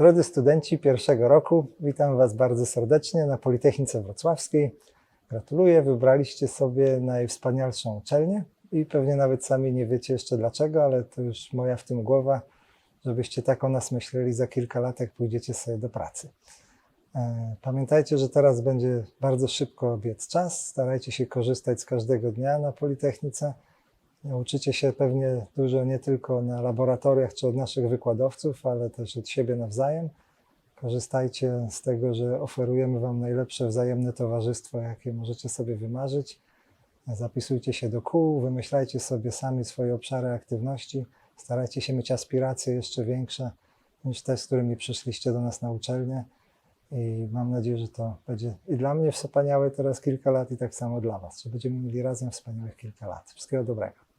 Drodzy studenci pierwszego roku, witam Was bardzo serdecznie na Politechnice Wrocławskiej. Gratuluję, wybraliście sobie najwspanialszą uczelnię i pewnie nawet sami nie wiecie jeszcze dlaczego, ale to już moja w tym głowa, żebyście tak o nas myśleli za kilka lat, jak pójdziecie sobie do pracy. E, Pamiętajcie, że teraz będzie bardzo szybko biec czas. Starajcie się korzystać z każdego dnia na Politechnice. Uczycie się pewnie dużo nie tylko na laboratoriach czy od naszych wykładowców, ale też od siebie nawzajem. Korzystajcie z tego, że oferujemy Wam najlepsze wzajemne towarzystwo, jakie możecie sobie wymarzyć. Zapisujcie się do kół, wymyślajcie sobie sami swoje obszary aktywności. Starajcie się mieć aspiracje jeszcze większe niż te, z którymi przyszliście do nas na uczelnię. I mam nadzieję, że to będzie i dla mnie wspaniałe teraz kilka lat, i tak samo dla Was, że będziemy mieli razem wspaniałych kilka lat. Wszystkiego dobrego.